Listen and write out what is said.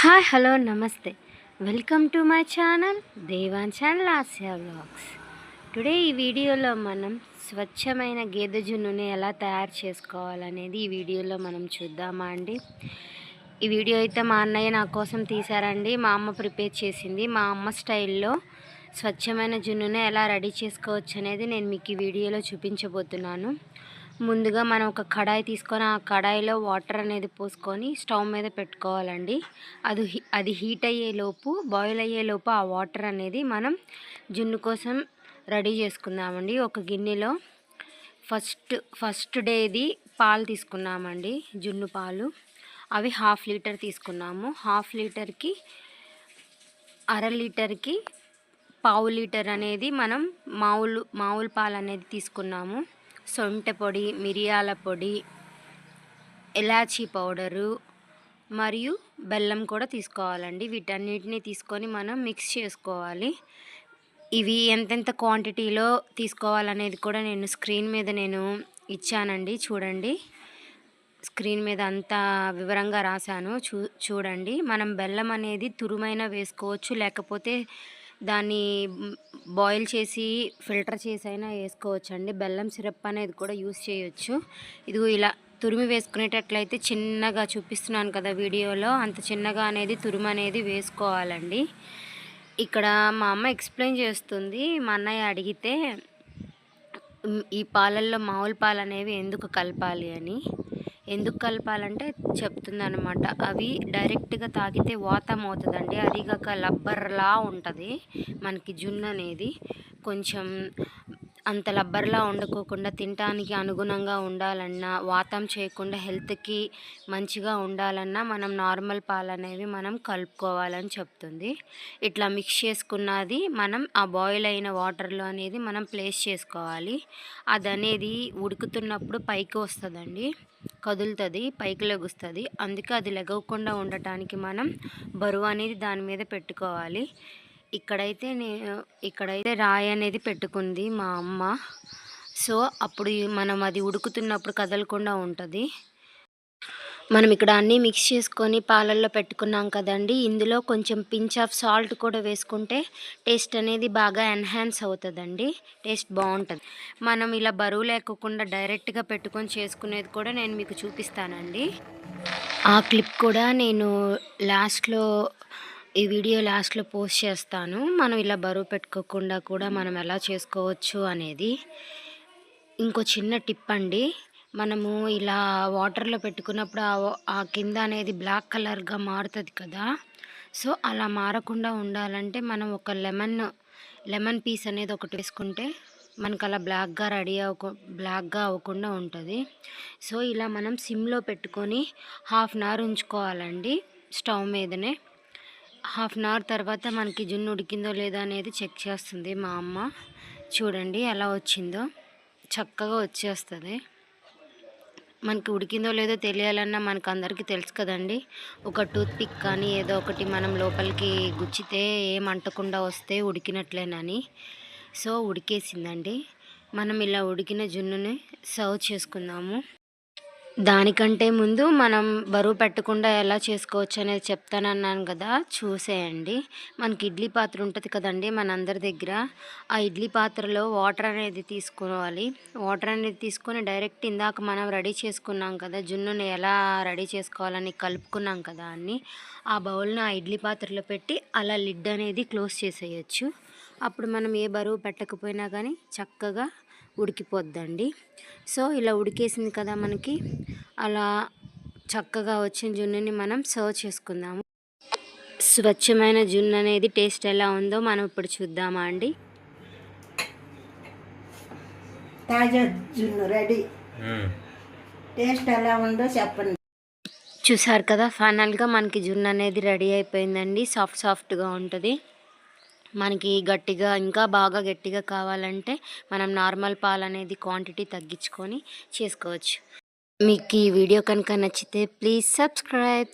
Hi hello namaste. Welcome to my channel Devan channel Asia blogs today ఈ వీడియోలో మనం స్వచ్ఛమైన గేదె జున్నుని ఎలా తయారు చేసుకోవాలనేది ఈ వీడియోలో మనం చూద్దామా అండి. ఈ వీడియో అయితే మా అన్నయ్య నా కోసం తీశారండి. మా అమ్మ ప్రిపేర్ చేసింది. మా అమ్మ స్టైల్లో స్వచ్ఛమైన జున్నుని ఎలా రెడీ చేసుకోవచ్చు అనేది నేను మీకు ఈ వీడియోలో చూపించబోతున్నాను. ముందుగా మనం ఒక కడాయి తీసుకొని ఆ కడాయిలో వాటర్ అనేది పోసుకొని స్టవ్ మీద పెట్టుకోవాలండి. అది అది హీట్ అయ్యేలోపు బాయిల్ అయ్యేలోపు ఆ వాటర్ అనేది మనం జున్ను కోసం రెడీ చేసుకుందామండి. ఒక గిన్నెలో ఫస్ట్ ఫస్ట్ డేది పాలు తీసుకున్నామండి జున్ను పాలు. అవి హాఫ్ లీటర్ తీసుకున్నాము. హాఫ్ లీటర్కి అర లీటర్కి పావు లీటర్ అనేది మనం మామూలు మామూలు పాలు అనేది తీసుకున్నాము. సొంట పొడి మిరియాల పొడి ఎలాచీ పౌడరు మరియు బెల్లం కూడా తీసుకోవాలండి. వీటన్నిటిని తీసుకొని మనం మిక్స్ చేసుకోవాలి. ఇవి ఎంతెంత క్వాంటిటీలో తీసుకోవాలనేది కూడా నేను స్క్రీన్ మీద నేను ఇచ్చానండి. చూడండి. స్క్రీన్ మీద అంతా వివరంగా రాశాను. చూ చూడండి. మనం బెల్లం అనేది తురుమైన వేసుకోవచ్చు లేకపోతే దాన్ని బాయిల్ చేసి ఫిల్టర్ చేసి అయినా వేసుకోవచ్చు అండి బెల్లం సిరప్ అనేది కూడా యూస్ చేయొచ్చు. ఇదిగో ఇలా తురిమి వేసుకునేటట్లయితే చిన్నగా చూపిస్తున్నాను కదా వీడియోలో. అంత చిన్నగా అనేది తురుము అనేది వేసుకోవాలండి. ఇక్కడ మా అమ్మ ఎక్స్ప్లెయిన్ చేస్తుంది. మా అన్నయ్య అడిగితే ఈ పాలల్లో మామూలు పాలు అనేవి ఎందుకు కలపాలి అని. ఎందుకు కలపాలంటే చెప్తుందనమాట అవి డైరెక్ట్గా తాగితే వాతం అవుతుందండి. అది కాక లబ్బర్లా ఉంటుంది మనకి జున్ను అనేది. కొంచెం అంత లబ్బర్లా ఉండకోకుండా తినటానికి అనుగుణంగా ఉండాలన్నా వాతం చేయకుండా హెల్త్కి మంచిగా ఉండాలన్నా మనం నార్మల్ పాలు అనేవి మనం కలుపుకోవాలని చెప్తుంది. ఇట్లా మిక్స్ చేసుకున్నది మనం ఆ బాయిల్ అయిన వాటర్లో అనేది మనం ప్లేస్ చేసుకోవాలి. అది అనేది ఉడుకుతున్నప్పుడు పైకి వస్తుందండి కదులుతుంది పైకి లెగుస్తుంది. అందుకే అది లెగవకుండా ఉండటానికి మనం బరువు అనేది దాని మీద పెట్టుకోవాలి. ఇక్కడైతే నేను ఇక్కడైతే రాయి అనేది పెట్టుకుంది మా అమ్మ. సో అప్పుడు మనం అది ఉడుకుతున్నప్పుడు కదలకుండా ఉంటుంది. మనం ఇక్కడ అన్నీ మిక్స్ చేసుకొని పాలల్లో పెట్టుకున్నాం కదండి. ఇందులో కొంచెం పించ్ ఆఫ్ సాల్ట్ కూడా వేసుకుంటే టేస్ట్ అనేది బాగా ఎన్హాన్స్ అవుతుందండి. టేస్ట్ బాగుంటుంది. మనం ఇలా బరువు లేకుండా డైరెక్ట్గా పెట్టుకొని చేసుకునేది కూడా నేను మీకు చూపిస్తానండి. ఆ క్లిప్ కూడా నేను లాస్ట్లో ఈ వీడియో లాస్ట్లో పోస్ట్ చేస్తాను. మనం ఇలా బరువు పెట్టుకోకుండా కూడా మనం ఎలా చేసుకోవచ్చు అనేది. ఇంకో చిన్న టిప్ అండి. మనము ఇలా వాటర్లో పెట్టుకున్నప్పుడు ఆ కింద అనేది బ్లాక్ కలర్గా మారుతుంది కదా. సో అలా మారకుండా ఉండాలంటే మనం ఒక లెమన్ లెమన్ పీస్ అనేది ఒకటి వేసుకుంటే మనకు అలా బ్లాక్గా రెడీ అవ్వకు బ్లాక్గా అవ్వకుండా ఉంటుంది. సో ఇలా మనం సిమ్లో పెట్టుకొని హాఫ్ అన్ అవర్ ఉంచుకోవాలండి స్టవ్ మీదనే. హాఫ్ అన్ అవర్ తర్వాత మనకి జున్ను ఉడికిందో లేదో అనేది చెక్ చేస్తుంది మా అమ్మ. చూడండి ఎలా వచ్చిందో. చక్కగా వచ్చేస్తుంది. మనకి ఉడికిందో లేదో తెలియాలన్నా మనకు అందరికీ తెలుసు కదండి. ఒక టూత్ పిక్ కానీ ఏదో ఒకటి మనం లోపలికి గుచ్చితే ఏం అంటకుండా వస్తే ఉడికినట్లేనని. సో ఉడికేసిందండి. మనం ఇలా ఉడికిన జున్నుని సర్వ్ చేసుకుందాము. దానికంటే ముందు మనం బరువు పెట్టకుండా ఎలా చేసుకోవచ్చు అనేది చెప్తానన్నాను కదా చూసేయండి. మనకి ఇడ్లీ పాత్ర ఉంటుంది కదండి మనందరి దగ్గర. ఆ ఇడ్లీ పాత్రలో వాటర్ అనేది తీసుకోవాలి. వాటర్ అనేది తీసుకొని డైరెక్ట్ ఇందాక మనం రెడీ చేసుకున్నాం కదా జున్నుని ఎలా రెడీ చేసుకోవాలని కలుపుకున్నాం కదా అన్ని ఆ బౌల్ని ఆ ఇడ్లీ పాత్రలో పెట్టి అలా లిడ్ అనేది క్లోజ్ చేసేయచ్చు. అప్పుడు మనం ఏ బరువు పెట్టకపోయినా కానీ చక్కగా ఉడికిపోద్దండి. సో ఇలా ఉడికేసింది కదా మనకి. అలా చక్కగా వచ్చిన జున్నుని మనం సర్వ్ చేసుకుందాము. స్వచ్ఛమైన జున్ను అనేది టేస్ట్ ఎలా ఉందో మనం ఇప్పుడు చూద్దామా అండి. తాజా జున్ను రెడీ. టేస్ట్ ఎలా ఉందో చెప్పండి. చూసారు కదా ఫైనల్గా మనకి జున్ను అనేది రెడీ అయిపోయిందండి. సాఫ్ట్ సాఫ్ట్గా ఉంటుంది. మనకి గట్టిగా ఇంకా బాగా గట్టిగా కావాలంటే మనం నార్మల్ పాలు అనేది క్వాంటిటీ తగ్గించుకొని చేసుకోవచ్చు. మీకు ఈ వీడియో కనుక నచ్చితే ప్లీజ్ సబ్స్క్రైబ్